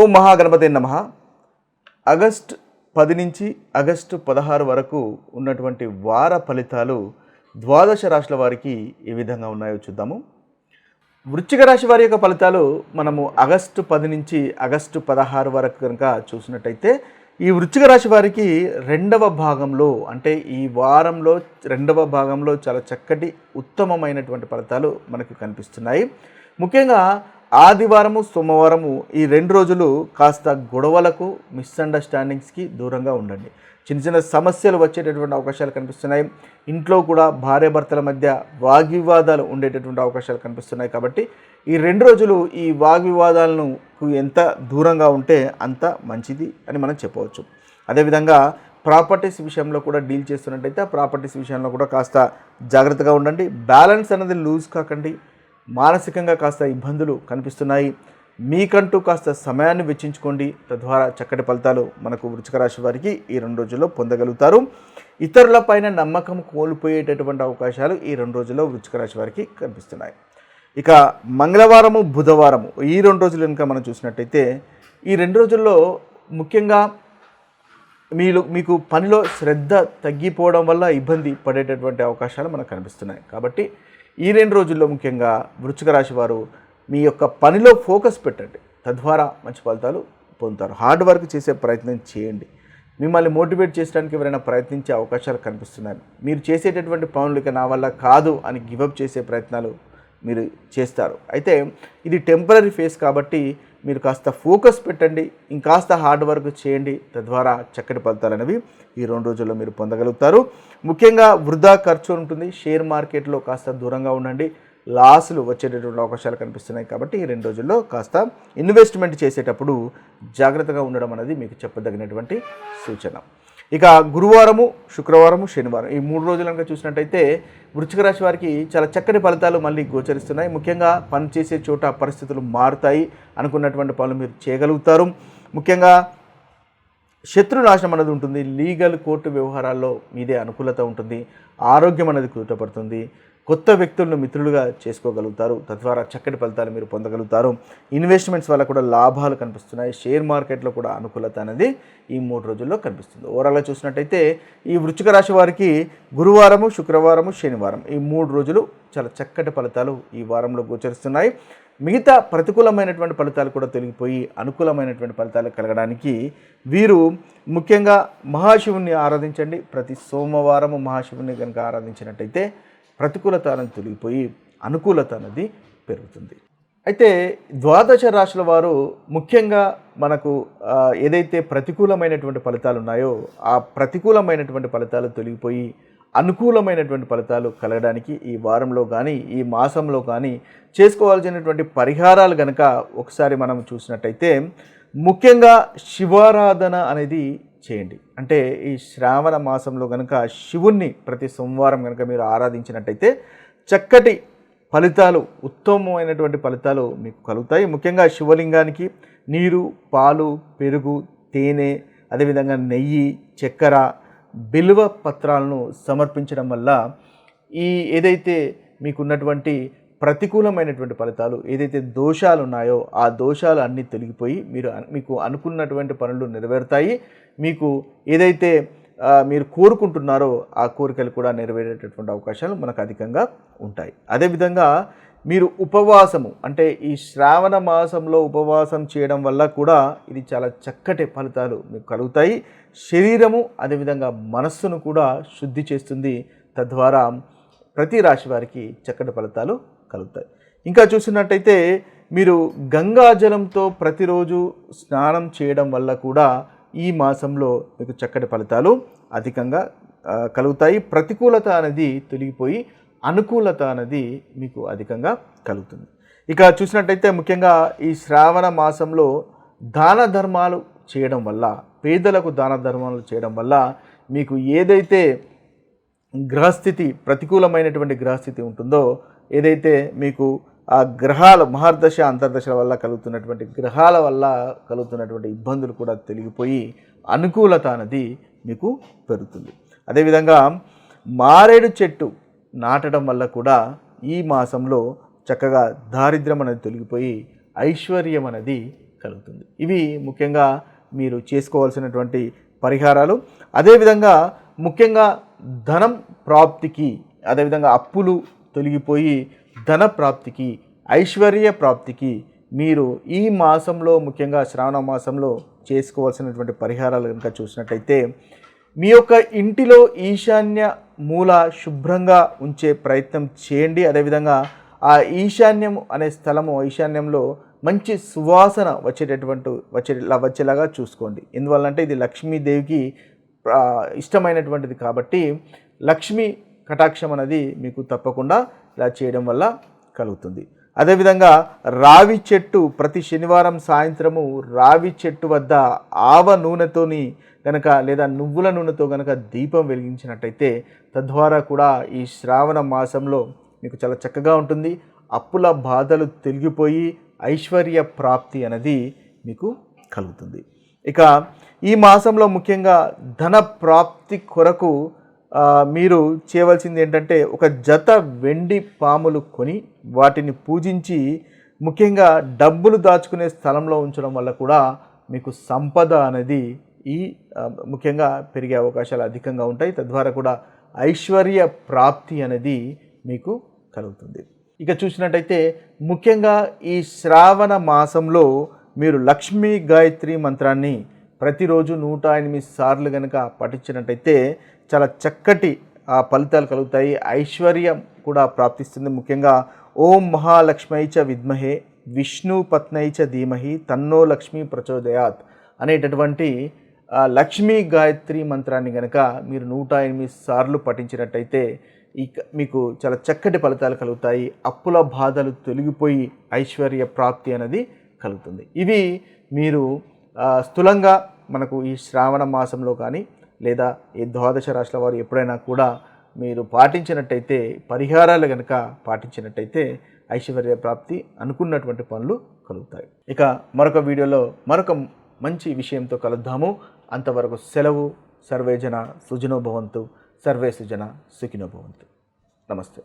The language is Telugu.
ఓ మహాగణపతి నమ. ఆగస్ట్ పది నుంచి ఆగస్టు పదహారు వరకు ఉన్నటువంటి వార ఫలితాలు ద్వాదశ రాశుల వారికి ఏ విధంగా ఉన్నాయో చూద్దాము. వృశ్చిక రాశి వారి యొక్క ఫలితాలు మనము ఆగస్టు పది నుంచి ఆగస్టు పదహారు వరకు కనుక చూసినట్టయితే ఈ వృశ్చిక రాశి వారికి రెండవ భాగంలో అంటే ఈ వారంలో రెండవ భాగంలో చాలా చక్కటి ఉత్తమమైనటువంటి ఫలితాలు మనకు కనిపిస్తున్నాయి. ముఖ్యంగా ఆదివారము సోమవారము ఈ రెండు రోజులు కాస్త గొడవలకు మిస్అండర్స్టాండింగ్స్కి దూరంగా ఉండండి. చిన్న చిన్న సమస్యలు వచ్చేటటువంటి అవకాశాలు కనిపిస్తున్నాయి. ఇంట్లో కూడా భార్యాభర్తల మధ్య వాగ్వివాదాలు ఉండేటటువంటి అవకాశాలు కనిపిస్తున్నాయి కాబట్టి ఈ రెండు రోజులు ఈ వాగ్వివాదాలను ఎంత దూరంగా ఉంటే అంత మంచిది అని మనం చెప్పవచ్చు. అదేవిధంగా ప్రాపర్టీస్ విషయంలో కూడా డీల్ చేస్తున్నట్టయితే ఆ ప్రాపర్టీస్ విషయంలో కూడా కాస్త జాగ్రత్తగా ఉండండి. బ్యాలెన్స్ అనేది లూజ్ కాకండి. మానసికంగా కాస్త ఇబ్బందులు కనిపిస్తున్నాయి. మీకంటూ కాస్త సమయాన్ని వెచ్చించుకోండి. తద్వారా చక్కటి ఫలితాలు మనకు వృచ్చిక రాశి వారికి ఈ రెండు రోజుల్లో పొందగలుగుతారు. ఇతరులపైన నమ్మకం కోల్పోయేటటువంటి అవకాశాలు ఈ రెండు రోజుల్లో వృచ్చిక రాశి వారికి కనిపిస్తున్నాయి. ఇక మంగళవారము బుధవారము ఈ రెండు రోజులు కనుక మనం చూసినట్టయితే ఈ రెండు రోజుల్లో ముఖ్యంగా మీలో మీకు పనిలో శ్రద్ధ తగ్గిపోవడం వల్ల ఇబ్బంది పడేటటువంటి అవకాశాలు మనకు కనిపిస్తున్నాయి. కాబట్టి ఈ రెండు రోజుల్లో ముఖ్యంగా వృచ్చిక రాశి వారు మీ యొక్క పనిలో ఫోకస్ పెట్టండి. తద్వారా మంచి ఫలితాలు పొందుతారు. హార్డ్ వర్క్ చేసే ప్రయత్నం చేయండి. మిమ్మల్ని మోటివేట్ చేయడానికి ఎవరైనా ప్రయత్నించే అవకాశాలు కనిపిస్తున్నాయి. మీరు చేసేటటువంటి పనులు ఇక నా వల్ల కాదు అని గివప్ చేసే ప్రయత్నాలు మీరు చేస్తారు. అయితే ఇది టెంపరీ ఫేస్ కాబట్టి మీరు కాస్త ఫోకస్ పెట్టండి ఇంకాస్త హార్డ్ వర్క్ చేయండి తద్వారా చక్కటి ఫలితాలు అనేవి ఈ రెండు రోజుల్లో మీరు పొందగలుగుతారు. ముఖ్యంగా వృధా ఖర్చు ఉంటుంది షేర్ మార్కెట్లో కాస్త దూరంగా ఉండండి లాసులు వచ్చేటటువంటి అవకాశాలు కనిపిస్తున్నాయి కాబట్టి ఈ రెండు రోజుల్లో కాస్త ఇన్వెస్ట్మెంట్ చేసేటప్పుడు జాగ్రత్తగా ఉండడం అనేది మీకు చెప్పదగినటువంటి సూచన. ఇక గురువారము శుక్రవారము శనివారం. ఈ మూడు రోజులు కనుక చూసినట్టయితే వృచ్చిక రాశి వారికి చాలా చక్కటి ఫలితాలు మళ్ళీ గోచరిస్తున్నాయి. ముఖ్యంగా పనిచేసే చోట పరిస్థితులు మారుతాయి అనుకున్నటువంటి పనులు మీరు చేయగలుగుతారు. ముఖ్యంగా శత్రు నాశనం అనేది ఉంటుంది. లీగల్ కోర్టు వ్యవహారాల్లో మీదే అనుకూలత ఉంటుంది. ఆరోగ్యం అనేది కుదుటపడుతుంది కొత్త వ్యక్తులను మిత్రులుగా చేసుకోగలుగుతారు. తద్వారా చక్కటి ఫలితాలు మీరు పొందగలుగుతారు. ఇన్వెస్ట్మెంట్స్ వల్ల కూడా లాభాలు కనిపిస్తున్నాయి. షేర్ మార్కెట్లో కూడా అనుకూలత అనేది ఈ మూడు రోజుల్లో కనిపిస్తుంది. ఓవరాల్గా చూసినట్టయితే ఈ వృచ్చిక రాశి వారికి గురువారము శుక్రవారము శనివారం ఈ మూడు రోజులు చాలా చక్కటి ఫలితాలు ఈ వారంలో గోచరిస్తున్నాయి. మిగతా ప్రతికూలమైనటువంటి ఫలితాలు కూడా తొలగిపోయి అనుకూలమైనటువంటి ఫలితాలు కలగడానికి వీరు ముఖ్యంగా మహాశివుని ఆరాధించండి. ప్రతి సోమవారము మహాశివుని కనుక ఆరాధించినట్టయితే ప్రతికూలత అనేది తొలగిపోయి అనుకూలత అనేది పెరుగుతుంది. అయితే ద్వాదశ రాశుల వారు ముఖ్యంగా మనకు ఏదైతే ప్రతికూలమైనటువంటి ఫలితాలు ఉన్నాయో ఆ ప్రతికూలమైనటువంటి ఫలితాలు తొలగిపోయి అనుకూలమైనటువంటి ఫలితాలు కలగడానికి ఈ వారంలో కానీ ఈ మాసంలో కానీ చేసుకోవాల్సినటువంటి పరిహారాలు కనుక ఒకసారి మనం చూసినట్టయితే ముఖ్యంగా శివారాధన అనేది చేయండి. అంటే ఈ శ్రావణ మాసంలో కనుక శివుణ్ణి ప్రతి సోమవారం కనుక మీరు ఆరాధించినట్టయితే చక్కటి ఫలితాలు ఉత్తమమైనటువంటి ఫలితాలు మీకు కలుగుతాయి. ముఖ్యంగా శివలింగానికి నీరు పాలు పెరుగు తేనె అదేవిధంగా నెయ్యి చక్కెర బిల్వ పత్రాలను సమర్పించడం వల్ల ఈ ఏదైతే మీకున్నటువంటి ప్రతికూలమైనటువంటి ఫలితాలు ఏదైతే దోషాలు ఉన్నాయో ఆ దోషాలు అన్నీ తొలగిపోయి మీరు మీకు అనుకున్నటువంటి పనులు నెరవేరుతాయి. మీకు ఏదైతే మీరు కోరుకుంటున్నారో ఆ కోరికలు కూడా నెరవేరేటటువంటి అవకాశాలు మనకు అధికంగా ఉంటాయి. అదేవిధంగా మీరు ఉపవాసము అంటే ఈ శ్రావణ మాసంలో ఉపవాసం చేయడం వల్ల కూడా ఇది చాలా చక్కటి ఫలితాలు మీకు కలుగుతాయి. శరీరము అదేవిధంగా మనస్సును కూడా శుద్ధి చేస్తుంది. తద్వారా ప్రతి రాశి వారికి చక్కటి ఫలితాలు కలుగుతాయి. ఇంకా చూసినట్టయితే మీరు గంగాజలంతో ప్రతిరోజు స్నానం చేయడం వల్ల కూడా ఈ మాసంలో మీకు చక్కటి ఫలితాలు అధికంగా కలుగుతాయి. ప్రతికూలత అనేది తొలగిపోయి అనుకూలత అనేది మీకు అధికంగా కలుగుతుంది. ఇక చూసినట్టయితే ముఖ్యంగా ఈ శ్రావణ మాసంలో దాన ధర్మాలు చేయడం వల్ల పేదలకు దాన ధర్మాలు చేయడం వల్ల మీకు ఏదైతే గ్రహస్థితి ప్రతికూలమైనటువంటి గ్రహస్థితి ఉంటుందో ఏదైతే మీకు ఆ గ్రహాల మహర్దశ అంతర్దశల వల్ల కలుగుతున్నటువంటి గ్రహాల వల్ల కలుగుతున్నటువంటి ఇబ్బందులు కూడా తొలగిపోయి అనుకూలత అనేది మీకు పెరుగుతుంది. అదేవిధంగా మారేడు చెట్టు నాటడం వల్ల కూడా ఈ మాసంలో చక్కగా దారిద్ర్యం అనేది తొలగిపోయి ఐశ్వర్యం అనేది కలుగుతుంది. ఇవి ముఖ్యంగా మీరు చేసుకోవాల్సినటువంటి పరిహారాలు. అదేవిధంగా ముఖ్యంగా ధనం ప్రాప్తికి అదేవిధంగా అప్పులు తొలగిపోయి ధన ప్రాప్తికి ఐశ్వర్య ప్రాప్తికి మీరు ఈ మాసంలో ముఖ్యంగా శ్రావణ మాసంలో చేసుకోవాల్సినటువంటి పరిహారాలు కనుక చూసినట్టయితే మీ యొక్క ఇంటిలో ఈశాన్య మూల శుభ్రంగా ఉంచే ప్రయత్నం చేయండి. అదేవిధంగా ఆ ఈశాన్యం అనే స్థలము ఈశాన్యంలో మంచి సువాసన వచ్చేటటువంటి వచ్చేలా వచ్చేలాగా చూసుకోండి. ఎందువల్లంటే ఇది లక్ష్మీదేవికి ఇష్టమైనటువంటిది కాబట్టి లక్ష్మి కటాక్షం అనేది మీకు తప్పకుండా ఇలా చేయడం వల్ల కలుగుతుంది. అదేవిధంగా రావి చెట్టు ప్రతి శనివారం సాయంత్రము రావి చెట్టు వద్ద ఆవ నూనెతోని గనక లేదా నువ్వుల నూనెతో గనక దీపం వెలిగించినట్టయితే తద్వారా కూడా ఈ శ్రావణ మాసంలో మీకు చాలా చక్కగా ఉంటుంది. అప్పుల బాధలు తొలగిపోయి ఐశ్వర్య ప్రాప్తి అనేది మీకు కలుగుతుంది. ఇక ఈ మాసంలో ముఖ్యంగా ధన ప్రాప్తి కొరకు మీరు చేయవలసింది ఏంటంటే ఒక జత వెండి పాములు కొని వాటిని పూజించి ముఖ్యంగా డబ్బులు దాచుకునే స్థలంలో ఉంచడం వల్ల కూడా మీకు సంపద అనేది ఈ ముఖ్యంగా పెరిగే అవకాశాలు అధికంగా ఉంటాయి. తద్వారా కూడా ఐశ్వర్య ప్రాప్తి అనేది మీకు కలుగుతుంది. ఇక చూసినట్టయితే ముఖ్యంగా ఈ శ్రావణ మాసంలో మీరు లక్ష్మీ గాయత్రి మంత్రాన్ని ప్రతిరోజు నూట ఎనిమిది సార్లు కనుక పఠించినట్టయితే చాలా చక్కటి ఆ ఫలితాలు కలుగుతాయి. ఐశ్వర్యం కూడా ప్రాప్తిస్తుంది. ముఖ్యంగా ఓం మహాలక్ష్మైచ విద్మహే విష్ణు పత్నైచ ధీమహి తన్నో లక్ష్మీ ప్రచోదయాత్ అనేటటువంటి లక్ష్మీ గాయత్రి మంత్రాన్ని గనక మీరు నూట ఎనిమిది సార్లు పఠించినట్టయితే ఇక మీకు చాలా చక్కటి ఫలితాలు కలుగుతాయి. అప్పుల బాధలు తొలగిపోయి ఐశ్వర్య ప్రాప్తి అనేది కలుగుతుంది. ఇవి మీరు స్థూలంగా మనకు ఈ శ్రావణ మాసంలో కానీ లేదా ఈ ద్వాదశ రాశుల వారు ఎప్పుడైనా కూడా మీరు పాటించినట్టయితే పరిహారాలు కనుక పాటించినట్టయితే ఐశ్వర్య ప్రాప్తి అనుకున్నటువంటి పనులు కలుగుతాయి. ఇక మరొక వీడియోలో మరొక మంచి విషయంతో కలుద్దాము. అంతవరకు సెలవు సర్వేజన సుజనోభవంతు సర్వే సుజన సుఖినోభవంతు నమస్తే.